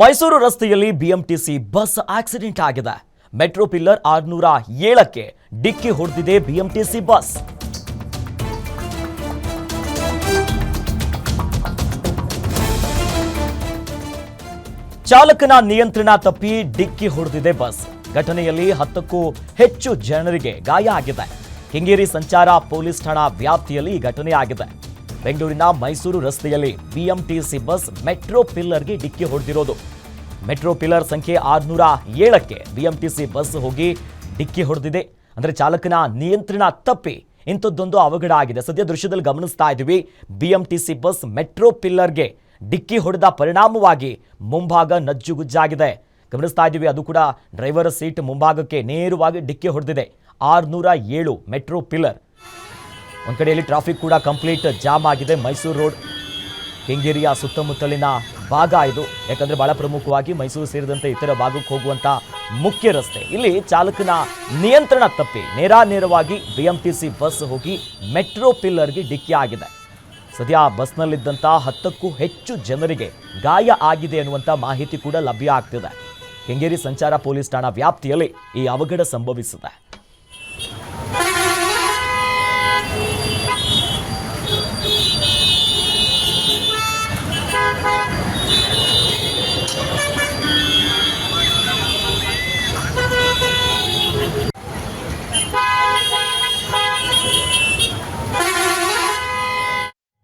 ಮೈಸೂರು ರಸ್ತೆಯಲ್ಲಿ BMTC bus accident ಆಗಿದೆ. Metro pillar ಆರ್ನೂರ ಏಳಕ್ಕೆ ಡಿಕ್ಕಿ ಹೊಡೆದಿದೆ ಬಿಎಂಟಿಸಿ ಬಸ್. ಚಾಲಕನ ನಿಯಂತ್ರಣ ತಪ್ಪಿ ಡಿಕ್ಕಿ ಹೊಡೆದಿದೆ ಬಸ್. ಘಟನೆಯಲ್ಲಿ ಹತ್ತಕ್ಕೂ ಹೆಚ್ಚು ಜನರಿಗೆ ಗಾಯ ಆಗಿದೆ. ಕೆಂಗೇರಿ ಸಂಚಾರ ಪೊಲೀಸ್ ಠಾಣಾ ವ್ಯಾಪ್ತಿಯಲ್ಲಿ ಈ ಘಟನೆ ಆಗಿದೆ. ಬೆಂಗಳೂರಿನ ಮೈಸೂರು ರಸ್ತೆಯಲ್ಲಿ ಬಿಎಂಟಿಸಿ ಬಸ್ ಮೆಟ್ರೋ ಪಿಲ್ಲರ್ಗೆ ಡಿಕ್ಕಿ ಹೊಡೆದಿರೋದು. ಮೆಟ್ರೋ ಪಿಲ್ಲರ್ ಸಂಖ್ಯೆ ಆರುನೂರ ಏಳಕ್ಕೆ ಬಿಎಂಟಿಸಿ ಬಸ್ ಹೋಗಿ ಡಿಕ್ಕಿ ಹೊಡೆದಿದೆ. ಅಂದರೆ ಚಾಲಕನ ನಿಯಂತ್ರಣ ತಪ್ಪಿ ಇಂಥದ್ದೊಂದು ಅವಘಡ ಆಗಿದೆ. ಸದ್ಯ ದೃಶ್ಯದಲ್ಲಿ ಗಮನಿಸ್ತಾ ಇದ್ದೀವಿ, ಬಿಎಂಟಿಸಿ ಬಸ್ ಮೆಟ್ರೋ ಪಿಲ್ಲರ್ಗೆ ಡಿಕ್ಕಿ ಹೊಡೆದ ಪರಿಣಾಮವಾಗಿ ಮುಂಭಾಗ ನಜ್ಜುಗುಜ್ಜಾಗಿದೆ. ಗಮನಿಸ್ತಾ ಇದ್ದೀವಿ, ಅದು ಕೂಡ ಡ್ರೈವರ್ ಸೀಟ್ ಮುಂಭಾಗಕ್ಕೆ ನೇರವಾಗಿ ಡಿಕ್ಕಿ ಹೊಡೆದಿದೆ. ಆರುನೂರ ಏಳು ಮೆಟ್ರೋ ಪಿಲ್ಲರ್. ಒಂದ್ ಕಡೆಯಲ್ಲಿ ಟ್ರಾಫಿಕ್ ಕೂಡ ಕಂಪ್ಲೀಟ್ ಜಾಮ್ ಆಗಿದೆ. ಮೈಸೂರು ರೋಡ್ ಕೆಂಗೇರಿಯ ಸುತ್ತಮುತ್ತಲಿನ ಭಾಗ ಇದು. ಯಾಕಂದರೆ ಭಾಳ ಪ್ರಮುಖವಾಗಿ ಮೈಸೂರು ಸೇರಿದಂತೆ ಇತರ ಭಾಗಕ್ಕೆ ಹೋಗುವಂಥ ಮುಖ್ಯ ರಸ್ತೆ. ಇಲ್ಲಿ ಚಾಲಕನ ನಿಯಂತ್ರಣ ತಪ್ಪಿ ನೇರ ನೇರವಾಗಿ ಬಿಎಂಟಿಸಿ ಬಸ್ ಹೋಗಿ ಮೆಟ್ರೋ ಪಿಲ್ಲರ್ಗೆ ಡಿಕ್ಕಿ ಆಗಿದೆ. ಸದ್ಯ ಬಸ್ನಲ್ಲಿದ್ದಂಥ ಹತ್ತಕ್ಕೂ ಹೆಚ್ಚು ಜನರಿಗೆ ಗಾಯ ಆಗಿದೆ ಅನ್ನುವಂಥ ಮಾಹಿತಿ ಕೂಡ ಲಭ್ಯ ಆಗ್ತಿದೆ. ಕೆಂಗೇರಿ ಸಂಚಾರ ಪೊಲೀಸ್ ಠಾಣಾ ವ್ಯಾಪ್ತಿಯಲ್ಲಿ ಈ ಅವಘಡ ಸಂಭವಿಸಿದೆ.